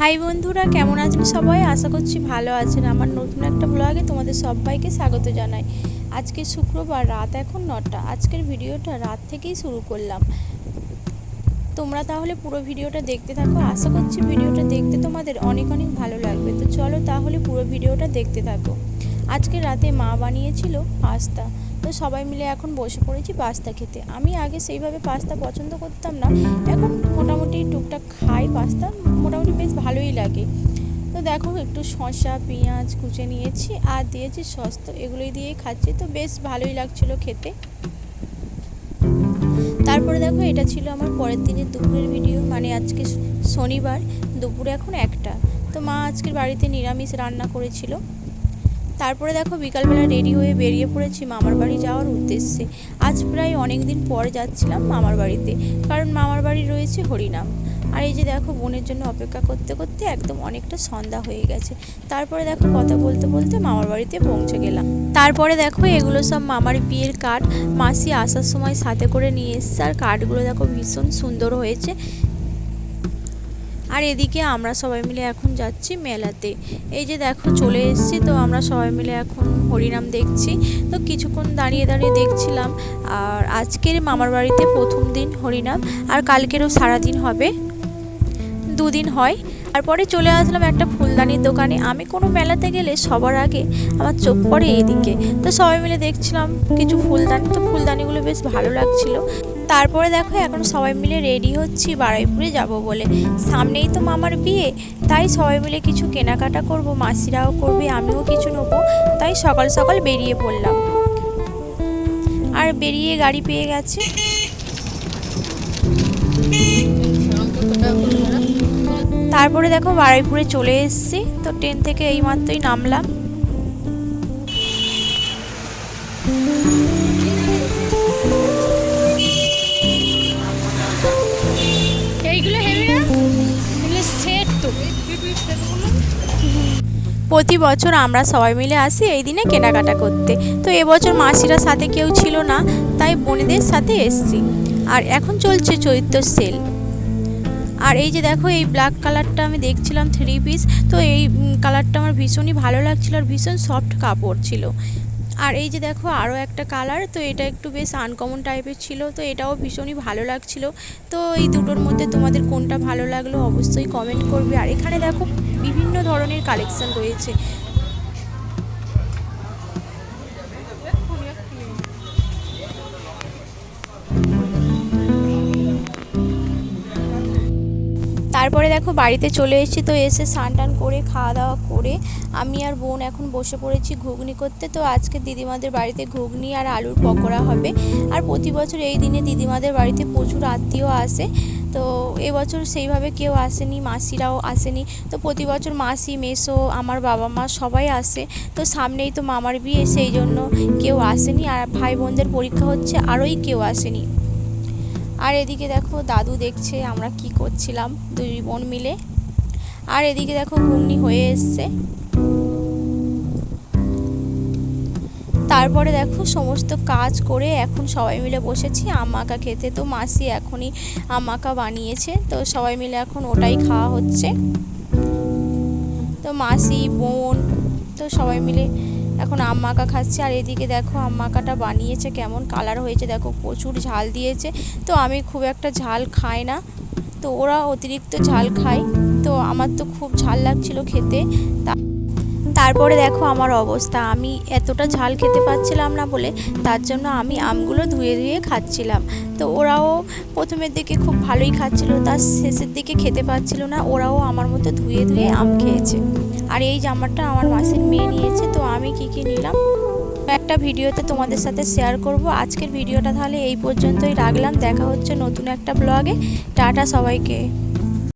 High বন্ধুরা, কেমন আছেন সবাই? আশা করছি ভালো আছেন। আমার নতুন একটা ব্লগে তোমাদের সবাইকে স্বাগত জানাই। আজকে শুক্রবার, রাত এখন নটা। আজকের ভিডিওটা রাত থেকেই শুরু করলাম। তোমরা তাহলে পুরো ভিডিওটা দেখতে থাকো। আশা করছি ভিডিওটা দেখতে তোমাদের অনেক অনেক ভালো লাগবে। তো চলো তাহলে পুরো ভিডিওটা দেখতে থাকো। আজকে রাতে মা বানিয়েছিল পাস্তা। তো সবাই মিলে এখন বসে পড়েছি পাস্তা খেতে। আমি আগে সেইভাবে পাস্তা পছন্দ করতাম না। এখন মোটামুটি টুকটাক খাই। পাস্তা মোটামুটি বেশ ভালোই লাগে। তো দেখো একটু শসা, পেঁয়াজ কুচে নিয়েছি আর দিয়েছি সস, তো এগুলোই দিয়েই খাচ্ছি। তো বেশ ভালোই লাগছিল খেতে। তারপরে দেখো এটা ছিল আমার পরের দিনের দুপুরের ভিডিও মানে আজকে শনিবার, দুপুরে এখন একটা। তো মা আজকের বাড়িতে নিরামিষ রান্না করেছিল। তারপরে দেখো বিকালবেলা রেডি হয়ে বেরিয়ে পড়েছি মামার বাড়ি যাওয়ার উদ্দেশ্যে। আজ প্রায় অনেক দিন পর যাচ্ছিলাম মামার বাড়িতে, কারণ মামার বাড়ি রয়েছে হরিনাম। আর এই যে দেখো বোনের জন্য অপেক্ষা করতে করতে একদম অনেকটা সন্ধ্যা হয়ে গেছে। তারপরে দেখো কথা বলতে বলতে মামার বাড়িতে পৌঁছে গেলাম। তারপরে দেখো এগুলো সব মামার বিয়ের কার্ড মাসি আসার সময় সাথে করে নিয়ে এসছে আর কার্ডগুলো দেখো ভীষণ সুন্দর হয়েছে। আর এদিকে আমরা সবাই মিলে এখন যাচ্ছি মেলাতে। এই যে দেখো চলে এসেছি, তো আমরা সবাই মিলে এখন হরিনাম দেখছি। তো কিছুক্ষণ দাঁড়িয়ে দাঁড়িয়ে দেখছিলাম। আর আজকের মামার বাড়িতে প্রথম দিন হরিনাম, আর কালকেরও সারাদিন হবে। দুদিন হয় তারপরে চলে আসলাম একটা ফুলদানির দোকানে। আমি কোনো মেলাতে গেলে সবার আগে আমার চোখ পড়ে এদিকে তো সবাই মিলে দেখছিলাম কিছু ফুলদানি। তো ফুলদানিগুলো বেশ ভালো লাগছিল। তারপরে দেখো এখন সবাই মিলে রেডি হচ্ছি, বারুইপুরে যাব বলে। সামনেই তো মামার বিয়ে, তাই সবাই মিলে কিছু কেনাকাটা করব, মাসিরাও করবে, আমিও কিছু নেব। তাই সকাল সকাল বেরিয়ে পড়লাম। আর বেরিয়ে গাড়ি পেয়ে গেছে। তারপরে দেখো বারুইপুরে চলে এসেছি। তো ট্রেন থেকে এইমাত্রই নামলাম। এইগুলো হেভি না সেট তো। প্রতি বছর আমরা সবাই মিলে আসি এই দিনে কেনাকাটা করতে। তো এবছর মাসিরা সাথে কেউ ছিল না তাই বোনেদের সাথে এসছি। আর এখন চলছে চৈত্র সেল। আর এই যে দেখো, এই ব্ল্যাক কালারটা আমি দেখছিলাম থ্রি পিস তো এই কালারটা আমার ভীষণই ভালো লাগছিল আর ভীষণ সফট কাপড় ছিল। আর এই যে দেখো আরও একটা কালার তো এটা একটু বেশ আনকমন টাইপের ছিল, তো এটাও ভীষণই ভালো লাগছিল। তো এই দুটোর মধ্যে তোমাদের কোনটা ভালো লাগল অবশ্যই কমেন্ট করবে। আর এখানে দেখো, বিভিন্ন ধরনের কালেকশান রয়েছে। তারপরে দেখো বাড়িতে চলে এসেছি, তো এসে স্নান টান করে, খাওয়া দাওয়া করে আমি আর বোন এখন বসে পড়েছি ঘুগনি করতে। তো আজকে দিদিমাদের বাড়িতে ঘুগনি আর আলুর পকোড়া হবে। আর প্রতি বছর এই দিনে দিদিমাদের বাড়িতে প্রচুর আত্মীয় আসে। তো এবছর সেইভাবে কেউ আসেনি, মাসিরাও আসেনি। তো প্রতি বছর মাসি, মেসো, আমার বাবা মা সবাই আসে। তো সামনেই তো মামার বিয়ে, সেই জন্য কেউ আসেনি। আর ভাই বোনদের পরীক্ষা হচ্ছে, আরোই কেউ আসেনি। আর এদিকে দেখো দাদু দেখছে আমরা কি করছিলাম, দুই বোন মিলে। আর এদিকে দেখো ঘুগনি হয়ে এসছে। তারপরে দেখো সমস্ত কাজ করে এখন সবাই মিলে বসেছি। আমাকা খেতে তো মাসি এখনই আমাকা বানিয়েছে, তো সবাই মিলে এখন ওটাই খাওয়া হচ্ছে। তো মাসি, বোন, তো সবাই মিলে এখন আম মাখা খাচ্ছি, আর এদিকে দেখো আম মাখাটা বানিয়েছে, কেমন কালার হয়েছে, দেখো প্রচুর ঝাল দিয়েছে। তো আমি খুব একটা ঝাল খাই না, তো ওরা অতিরিক্ত ঝাল খায়। তো আমার তো খুব ঝাল লাগছিল খেতে, তা- তারপরে দেখো আমার অবস্থা। আমি এতটা ঝাল খেতে পাচ্ছিলাম না বলে তার জন্য আমি আমগুলো ধুয়ে ধুয়ে খাচ্ছিলাম। তো ওরাও প্রথমের দিকে খুব ভালোই খাচ্ছিল, তার শেষের দিকে খেতে পাচ্ছিল না। ওরাও আমার মতো ধুয়ে ধুয়ে আম খেয়েছে। আর এই জামাটা আমার মাসির মেয়ে নিয়েছে, তো আমি কি কি নিলাম? একটা ভিডিওতে তোমাদের সাথে শেয়ার করব। আজকের ভিডিওটা তাহলে এই পর্যন্তই রাখলাম। দেখা হচ্ছে নতুন একটা ব্লগে টাটা সবাইকে।